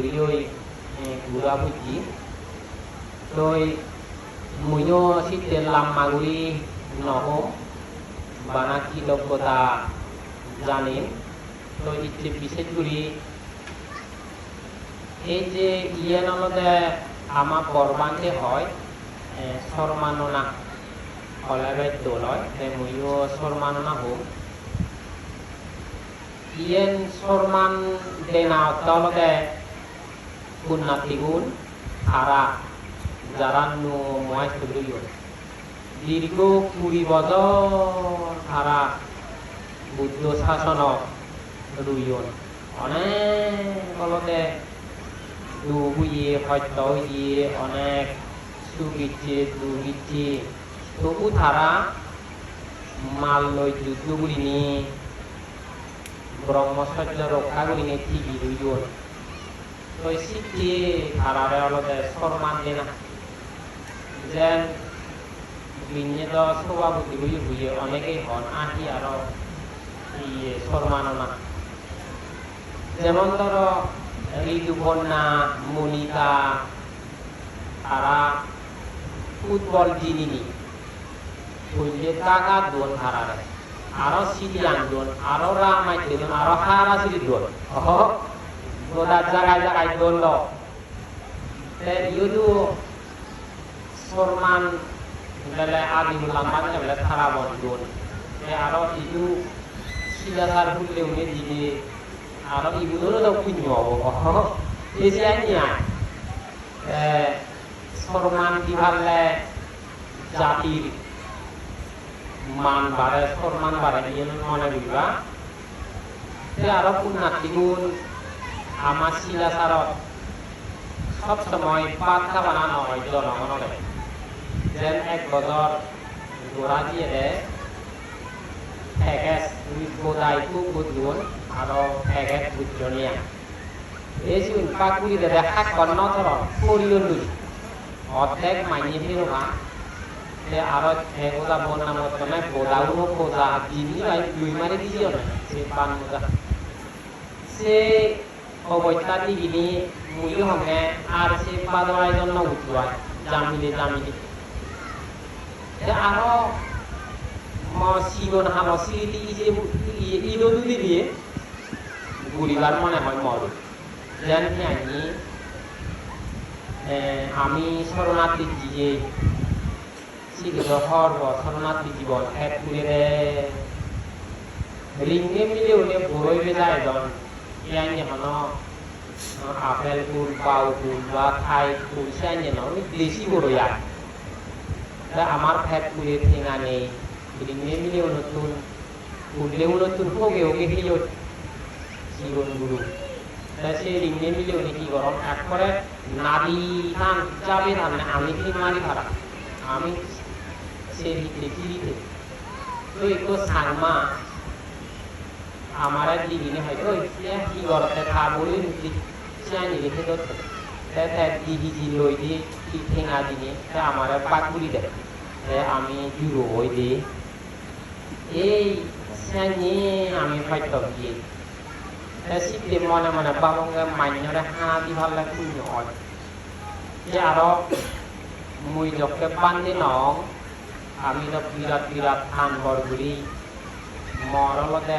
Yoi gura puji. Tôi muyo si telam maguri noho banaki lokkota জানেন তো ইচ্ছে বিশেষ করে এই যে ইয়ে নলদে আমার বরবান্তে হয় সরমাননা কলেবের দোলয় ময়ো সরমাননা হোক ইয়েন সরমান দেনা তলদে উন্নতিগুণ আরা যারা দীর্ঘ কুড়ি বছর তারা বুদ্ধ শাসন রুইন অনেক অলতে হইয়ে সত্য হইয়ে অনেক দুখ ইচ্ছে তবু তারা মাল লই যুদ্ধ করিনি ব্রহ্মচর্য রক্ষা করিনি ঠিকই রুইন তারারে অলতে সরমান দেনা যেন বিনিয়োগ সভাপতি হয়ে হইয়ে অনেকেই হন আহি আরও ইয়ে সম্মাননা যেমন ধরো ঋতুকন্যা মনিকা তারা ফুটবল জিনিনি। শৈলে টাকা দোন হারারে আরও সিটি আন্দোলন আরও রামাইতে দোন আরও হারা সিটি দোন গোদার জায়গায় জায়গায় দোন ল ইউদু সরমান বেলে আদি মুলাম্মান বেলে থারা বন দোন আরও ইদু silalar hulle une dige aro ibuno do kunyo bo esi anya eh সরমান দিভালে জাতির মান বাড়ে সম্মান বাড়ে ইয়ে মনে বুঝবা আরও পুণ্যার্থী গুণ আমার শিলাচারত সব সময় পাত খাবানা নয় জনগণরে যেন এক বছর গোড়া দিয়ে দেয় Budun atau Heges Budjonia. Esi unpak kuli dari hak kono toro kuriun dulu. অর্ধেক মাইনে ফেরোবা যে আরও এগুলা বন্যা মতনে বোদাউনো কোজা জিনি ভাই দুই মারে না সে পান মোজা সে অবস্থা দিগিনি মুই হমে আর সে পাদওয়াই জন্য উঠুয়ায় জামিলে জামিলে। আরও সিবন হাম ইসে ইদো দুদি দিয়ে গুড়িবার মনে হয় জানি আমি আমি শরণার্থী যে শিক্ষিত হর্ব শরণার্থী জীবন এক কুড়ে রিঙ্গে মিলে উনি বড়ই যায় জন ইয়ানি হন আপেল কুল বাউ কুল বা থাই কুল সিয়ানি নয় দেশি বড়ই আর আমার ফ্যাট কুড়ে ঠেঙা নেই Jadi ini unutun Ule unutun hoge hoge hiyo জীবন গুরু সে রিঙ্গে মিলে উনি কি গরম এক করে নারী ধান যাবে ধান আমি কি মারি ধরা আমি সে দিতে দিতে তো একটু সাংমা আমার দিদিনে হয়তো কি করতে খা বলে নুতি সে আনি রেখে ধরতে তাই দিদি জি লই দিয়ে কি ঠেঙা দিনে আমার পাকুড়ি দেয়। আমি জুড়ো ওই দিয়ে এই স্যাঙে আমি হয়তো গিয়ে সিদ্ধে মনে মনে বাবঙ্গে মান্যরে হাঁদি ভালো লাগে যে আরও মুই যকে বান্ধে নং, আমি তো বিরাট বিরাট ধান বরগুড়ি মরলতে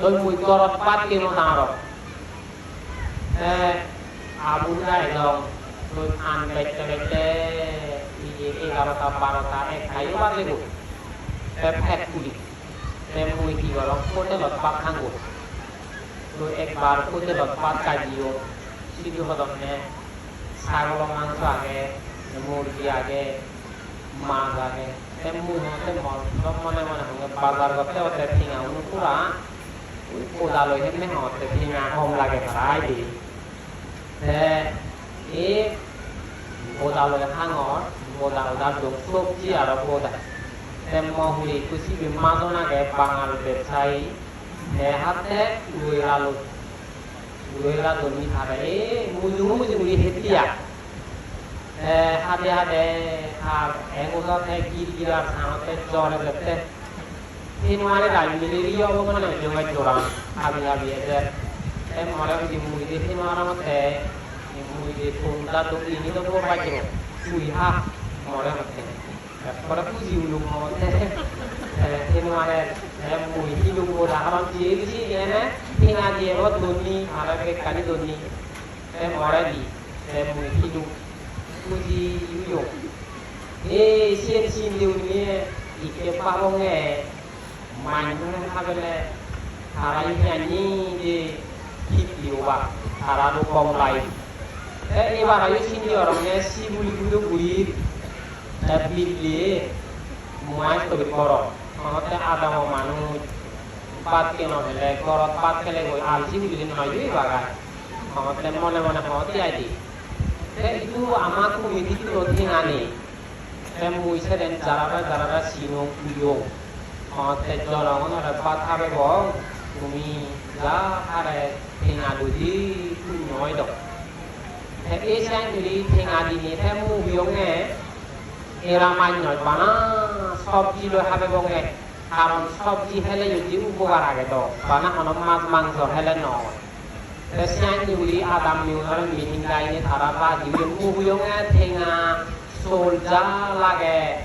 লয় তই মুই গরত পাত কেন নার আবু গাই যাও তই খান বেচতে বেচতে এগারোটা বারোটা এক খাইও বাজে গো ফ্যাট কুলি temui কি গরম কোটে লতপাত খাঙ্গো তো একবার কোটে লতপাত কাজিও সিধু হদমনে ছাগল মাংস আগে মুরগি আগে মাছ আগে তেমু হতে মনে মনে হঙ্গে বাজার করতে হতে ঠিঙা উনু পুরা ওই কোদা ખુદા લોહી ને હોત તે ના હોમ લાગે ખરાય દી તે એ ખુદા લોહી હાંગો ખુદા દા દો સોપ જી આરો ખુદા તે મોહુરી કુસી બી માનો ના કે બાંગાલ બેસાઈ ને હાતે ઉઈરા લો ઉઈરા દો ની થારે એ મુજુ મુજુ હેતિયા হাতে হাতে আর এগুলো গির গিরার সামনে জলে দেখতে তিন মারে রাজমিলি রিও মানে জমে জোড়ান হাবি হাবি এদের em mora di mui di sini orang mui di punta tu ini tu kau baca sui ha mora mate pada puji ulu mate ini mara em mui hidu mura orang jadi sih ya na tinggal dia buat doni mara ke kali doni em mora di em mui hidu puji ulu eh sih sih dia ni ike pabongnya main mana kabel Harai nyanyi di হিটলিওবা তারারও কম লাই এবার আয়ু সিনি অরমে সিবুলি গুলো গুড়ির বিলি মাছ তবে বড় হতে আদাম মানুষ পাত কেন হলে গরত পাত খেলে গই আলসি বুলি নয় দুই বাগান হতে মনে মনে হতে আইদি itu tetjolongon ada patah bebong bumi la ada tingadudi kunyoi dok tep isang diri tingadi ni tep mu biong e eraman nyoi bana sobji lo habe bong e karon sobji hele yudi ubuhar age dok bana kono mas mangso hele no Tesian diuli adam niunar mihingai ni tarapa diuli mu biong e tinga solja lage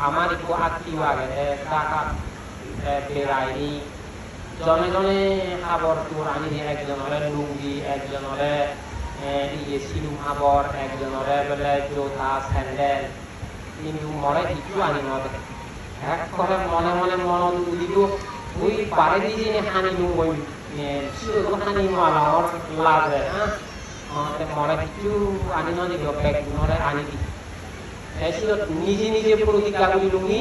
আমার একটু আত্মীয় আগে টাকা বেড়াইনি জনে জনে খাবার তোর আনি একজনরে লুঙ্গি, একজনরে ইয়ে সিলু খাবার, একজনরে বলে জোতা, স্যান্ডেল। কিন্তু মরে কিছু আনি মতে এক করে মনে মনে মন উদিল ওই পারে দিয়ে হানি লুং ওই হানি মালার লাগে হ্যাঁ? মরে কিছু আনি নয় ব্যাগ আনি দি নিজে নিজে প্রতিজ্ঞা লুঙ্গি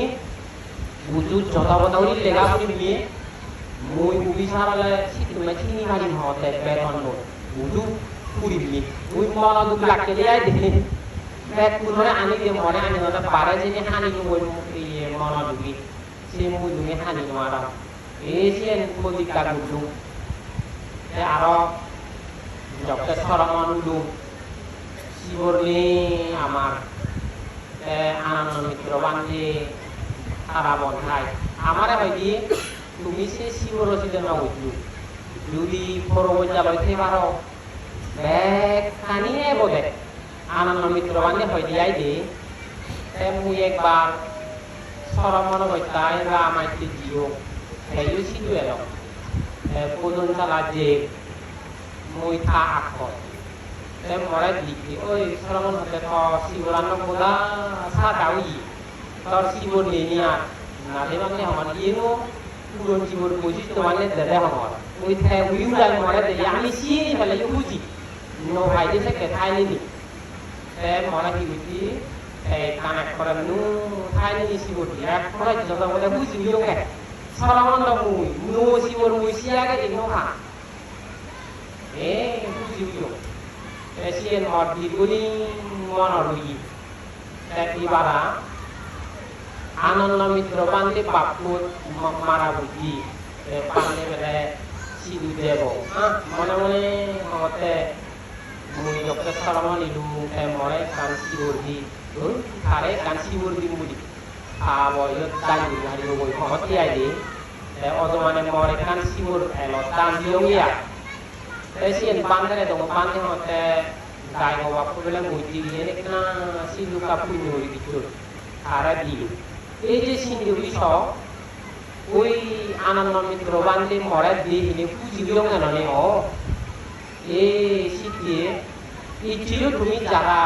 নিয়ে মই উবিসারালে সিটুমে চিনি মারি হতে বেতন নো বুঝু পুরি নি ওই মলা দুক লাগতে দেয় দেখে। ব্যাগ কুনরে আনি দিয়ে মরে আনি নতে পারে যে হানি নু ওই সে হানি নু এই সিয়েন প্রতিজ্ঞা এ আরও যকে সরমন শিবরলি আমার আনন্দ মিত্র বান্ধে সারা বন্ধায় আমারে হয়দি তুমি সে শিবরচিত না উঠলু যদি পরবর্তী লইতে পারো ব্যাগ কানিয়ে বোধে আনন্দ মিত্র বান্ধে হয়দি আই দে। মুই একবার সরমন বৈতাই বা আমার জিও হেয়ু সিধু এলো প্রদন চালা যে, মই থা আখর মরে দিকে ওই সরমন হতে তো শিবরান্ন বোধা সা দাউই তোর শিব নিয়ে নিয়ে না দেবাঙ্গে আমার ইয়েনো পুরন জীবন বৈশিষ্ট্য মানে দেদে আমার দে নো এ মরে এক করে যত বলে কে সরমন মুই নো শিবর মুই সিয়াগে দি নো খা এ বুঝি মর দিগুনি মনর উই এবারা আনন্দ মিত্র বান্ধে বাপুর মারা বুঝি পান্ডে বেলে সিধু দেব মনে মনে হতে mui dokter Solomon ilu emore kan siurdi un kare kan siurdi mudi abo yo dan di hari boy hoti ai di e odo mane more kan siur elo tan yo ya e sien bandere dong bande hote gai go wa pubele mui di ne kana silu ka punyo bichur ara dilu এই যে সিন্ধু বিষয় ওই আনন্দ মিত্র বান্ধে মরে দিয়ে এনে পুঁজি দিল কেন ও এই শীতে এই ছিল তুমি যারা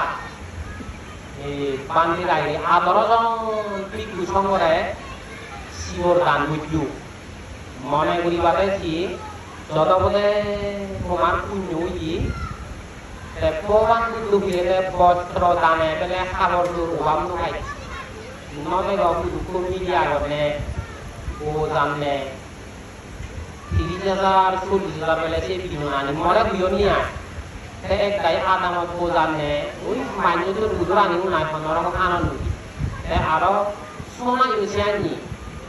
বান্ধে গাইলে আদরজন পিকু সঙ্গরে শিবর দান বুঝলু মনে করি বাদে কি যত বোধে তোমার পুণ্য ই প্রমাণ দুখিলে বস্ত্র দানে বেলে খাবার দূর ওবাম খাইছে নবে বাবু কমিটি আগনে ও জানলে তিরিশ হাজার চল্লিশ হাজার বেলে সে বিনু আনি মরে বিয়ন নিয়ে।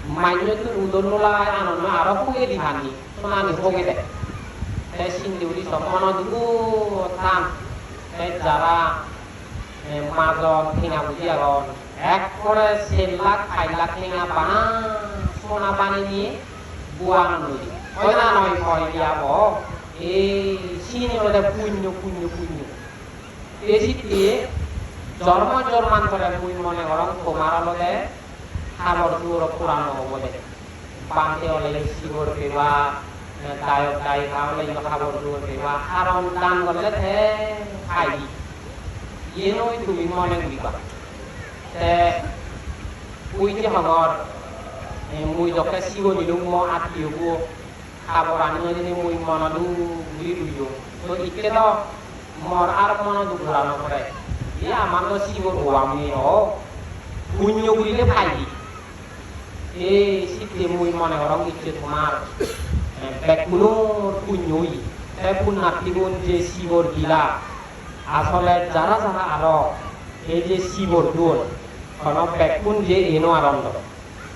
সে এক গাই আদামত ও জানলে ওই মান্য তো দুধুর আনি নাই পনেরো আনন্দ সে আরও সোনা ইউসে আনি মান্য তো উদর নোলায় আনন্দ আরও হোগে দিহানি সোনা আনি হোগে দে। সে সিন্দিউরি সব মনোযোগ থান সে যারা মাজত ঠেঙা বুঝি আগন এক করে সের লাখ খাই লাখ ঠেঙা বানা সোনা বানি নিয়ে বুয়া নদী ওই না নয় ভয় দিয়াব এই সিনে ওদের পুণ্য পুণ্য পুণ্য। বেশি দিয়ে জন্ম জন্মান্তরে মুই মনে করম তোমার আলোতে habor duro kurang mau wode pante ole sibor pewa tayo tai habor le habor duro pewa haron tang gole the khai yeno itu bimoneng biba te uite hangor mui doke sigo ni lung mo atio go haboran no ni mui mana du biru yo to ikke to mor ar mono du kurang mo kore ya sigo ruang ni oh Unyo gile payi ভাই এই শীতে মুই মনে করং ইচ্ছে তোমার বেকুনোর পুণ্যই তে পুণ্যার্থীগুণ যে শিবর গিলা আসলে যারা যারা আরও এই যে শিবর দুল কোন বেকুন যে এনো আনন্দ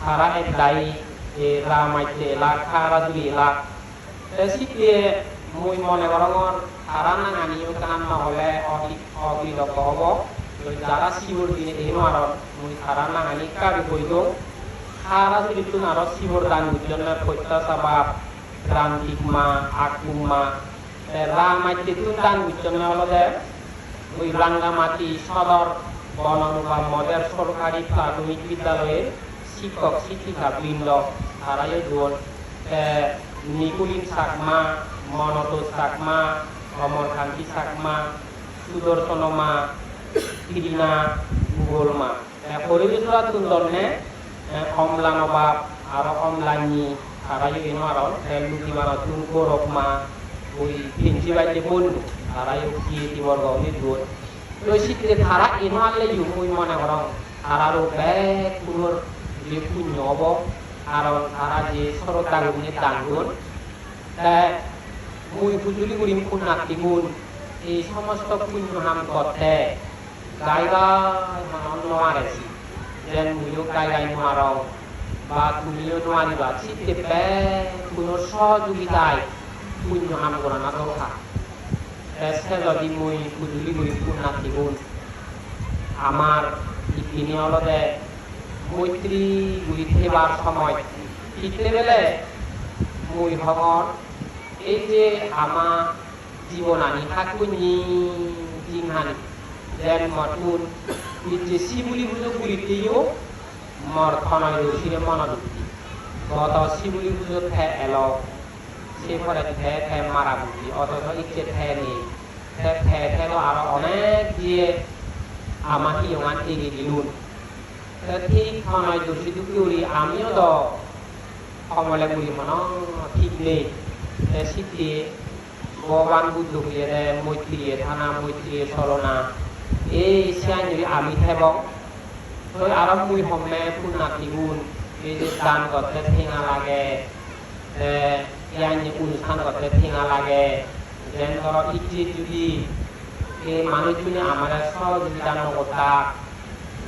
তারা এক দায়ী এ রামাইতে এলাক খারা দুলি এলাক শীতে মুই মনে করঙর তারা না আনিও কান নহলে অবিলক হব যারা শিবর দিনে এনো আর মুই তারা না আনি কাবি কইদ খারা দুলি তুন আরও শিবর দান বুঝলেন কইতা সাবাব রান্তিকমা আকুমা রামাইতে তুন দান বুঝলেন হলে ওই রাঙ্গামাটি সদর বননুবা মদের সরকারি প্রাথমিক বিদ্যালয়ের শিক্ষক, শিক্ষিকা, বৃন্দ, তারাই নিকুলিন চাকমা মনতোষ চাকমা অমরকান্তি চাকমা সুদর্শন মা, কিরিনা গুগল মা। পরিবেশরা সুন্দর নে অমলা নবাব আর অমলানি তারাই এনো আর লুকিমার তুন গৌরব মা ওই পিঞ্চি বাইতে বন্ধু তারাই কি দিবর গৌনি দূর তো শীতে তারা ইনহালে ইউমুই মনে করং তারারও ব্যাগ পুনর যে পুণ্য হব কারণ তারা যে সরতা গুণে দাঙ্গুন মুই পুজুলি গুড়িম পুণ্যার্থী গুণ এই সমস্ত পুণ্য নাম করতে গাইগা নোয়ারেছি যেন মুইও গাই নোয়ারং বা তুমিও শীতে ব্যাগ কোনো সহযোগিতায় পুণ্য করা না। দরকার সে যদি মুই আমার ইপিনে মৈত্রী গুড়ি থেবার সময়। ফিরতে বেলে মুই হঙর এই যে আমা জীবন আনি যেন মতুন। যে শিবুলি পুজো গুলিতেও মর খনয় দোষীরে মন দুঃখী গত শিবুলি পুজো থে এলো। সে পরে থে থে মারা বুদ্ধি অথচ ইচ্ছে থে নেই। থে থে থে আরও অনেক দিয়ে আমাকে ইমান এগিয়ে দিলুন। ঠিক সময় দোষী উড়ি আমিও তো সমলে বুড়ি মন ঠিক নেই। শীতে ভগবান বুদ্ধ হইয়ে মৈত্রী, থানা মৈত্রী เอเชียนหรืออามิเทบอกเฮ้ยอารมณ์คุยหอมแม่พูดนาทีบุญมีจานกับเทพิงอะไรแกเออยันยุนขันกับเทพิงอะไรแกเรนก็อีกทีจุดีเอมนุษย์เนี่ยอามาเลสโซ่จานกับตา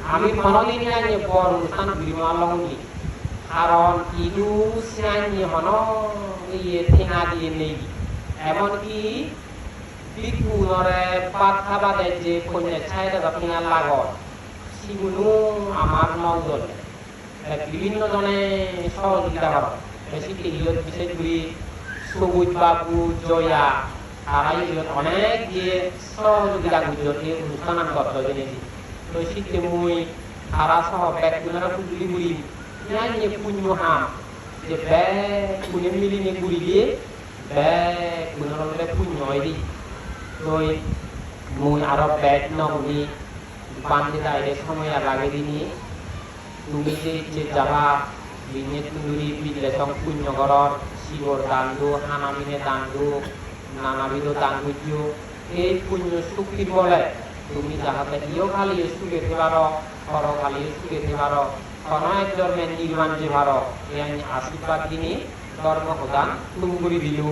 อามิมโนลินี่ยันยุปอร์นุสันบริมาลงนี่ฮารอนอีดูเชียนยี่หนอนี่เทพิงอะไรนี่เอ็มอนกี้ পাত খাবাদে যে পণ্যে ছাইরে বাপিঙা লাগত সিগুলো আমার নজর বিভিন্ন জনে সহযোগিতা করে। বেশি এগুলো বিশেষ করে? সবুজ বাবু, জয়া তারা এগুলো অনেক দিয়ে সহযোগিতা করছিল এই অনুষ্ঠান আমি করতে জেনেছি তো শীতে মুই তারা সহ ব্যাগগুলোর পুজুলি গুড়ি ইয়া নিয়ে পুণ্য হাম। যে ব্যাগ পুনে মিলি নিয়ে গুড়ি দিয়ে, ব্যাগগুলোর পুণ্য হয় দি তো মুই আরও ব্যাগ নগনি বান্ধে দাঁড়িয়ে সময় লাগে দিনি। তুমি যে যে যাবা, বিনে তুলুরি বিলে সং পুণ্য করর শিবর দান্দু, হানামিনে দান্দু, নানাবিধ দিও। এই পুণ্য শক্তির বলে, তুমি যাহাতে ইও খালি সুখে থেবার সর খালি সুখে থেবার কোন এক জন্মে নির্মাণ যে ভার এই আশীর্বাদ দিনে ধর্ম প্রদান তুমি করে দিলু